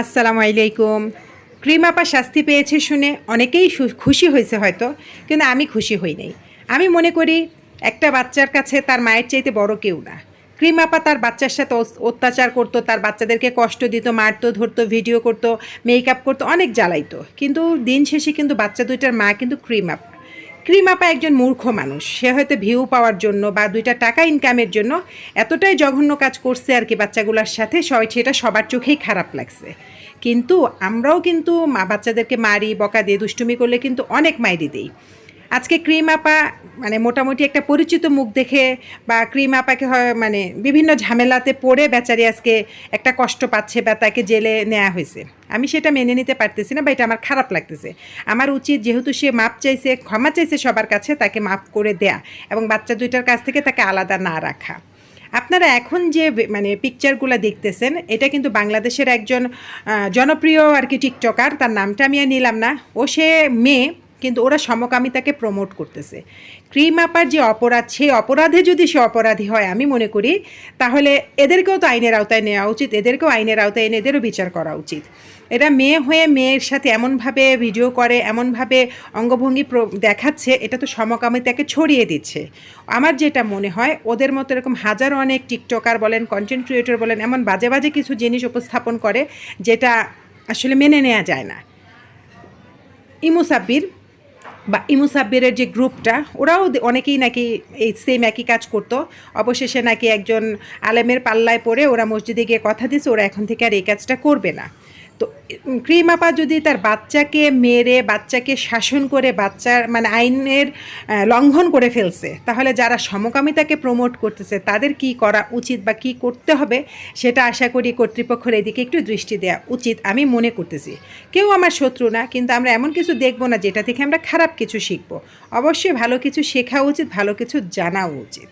আসসালামু আলাইকুম। ক্রিম আপা শাস্তি পেয়েছে শুনে অনেকেই খুশি হয়েছে হয়তো, কিন্তু আমি খুশি হই নাই। আমি মনে করি, একটা বাচ্চার কাছে তার মায়ের চাইতে বড় কেউ না। ক্রিম আপা তার বাচ্চার সাথে অত্যাচার করতো, তার বাচ্চাদেরকে কষ্ট দিত, মারতো, ধরতো, ভিডিও করতো, মেকআপ করতো, অনেক জ্বালাইতো। কিন্তু দিন শেষে কিন্তু বাচ্চা দুইটার মা কিন্তু ক্রিম আপা। ক্রিম আপা একজন মূর্খ মানুষ। সে হয়তো ভিউ পাওয়ার জন্য বা দুইটা টাকা ইনকামের জন্য এতটাই জঘন্য কাজ করছে আর কি বাচ্চাগুলোর সাথে, সবাই সেটা সবার চোখেই খারাপ লাগছে। কিন্তু আমরাও কিন্তু মা বাচ্চাদেরকে মারি, বকা দিয়ে দুষ্টুমি করলে কিন্তু অনেক মাইরি দিই। আজকে ক্রিম আপা মানে মোটামুটি একটা পরিচিত মুখ দেখে বা ক্রিম আপাকে হয় মানে বিভিন্ন ঝামেলাতে পড়ে বেচারি আজকে একটা কষ্ট পাচ্ছে বা তাকে জেলে নেওয়া হয়েছে। আমি সেটা মেনে নিতে পারতেছি না, বা এটা আমার খারাপ লাগতেছে। আমার উচিত যেহেতু সে মাপ চাইছে, ক্ষমা চাইছে সবার কাছে, তাকে মাপ করে দেয়া এবং বাচ্চা দুইটার কাছ থেকে তাকে আলাদা না রাখা। আপনারা এখন যে মানে পিকচারগুলো দেখতেছেন, এটা কিন্তু বাংলাদেশের একজন জনপ্রিয় আর কি টিকটকার তার নামটা আমি আর নিলাম না। ও সে মেয়ে কিন্তু ওরা সমকামিতাকে প্রমোট করতেছে। ক্রিম আপার যে অপরাধ, সেই অপরাধে যদি সে অপরাধী হয়, আমি মনে করি তাহলে এদেরকেও তো আইনের আওতায় নেওয়া উচিত, এদেরকেও আইনের আওতায় এনে এদেরও বিচার করা উচিত। এটা মেয়ে হয়ে মেয়ের সাথে এমনভাবে ভিডিও করে, এমনভাবে অঙ্গভঙ্গি দেখাচ্ছে, এটা তো সমকামিতাকে ছড়িয়ে দিচ্ছে। আমার যেটা মনে হয়, ওদের মতো এরকম হাজারো অনেক টিকটকার বলেন কন্টেন্ট ক্রিয়েটর বলেন, এমন বাজে বাজে কিছু জিনিস উপস্থাপন করে, যেটা আসলে মেনে নেওয়া যায় না। ইমু সাব্বির বা ইমুসাব্বিরের যে গ্রুপটা, ওরাও অনেকেই নাকি এই সেম একই কাজ করত। অবশেষে নাকি একজন আলেমের পাল্লায় পড়ে ওরা মসজিদে গিয়ে কথা দিয়েছে, ওরা এখন থেকে আর এই কাজটা করবে না। তো ক্রিম আপা যদি তার বাচ্চাকে মেরে, বাচ্চাকে শাসন করে, বাচ্চার মানে আইনের লঙ্ঘন করে ফেলছে, তাহলে যারা সমকামিতাকে প্রমোট করতেছে, তাদের কি করা উচিত বা কি করতে হবে? সেটা আশা করি কর্তৃপক্ষের এদিকে একটু দৃষ্টি দেওয়া উচিত, আমি মনে করতেছি। কেউ আমার শত্রু না, কিন্তু আমরা এমন কিছু দেখব না, যেটা থেকে আমরা খারাপ কিছু শিখব। অবশ্যই ভালো কিছু শেখা উচিত, ভালো কিছু জানা উচিত।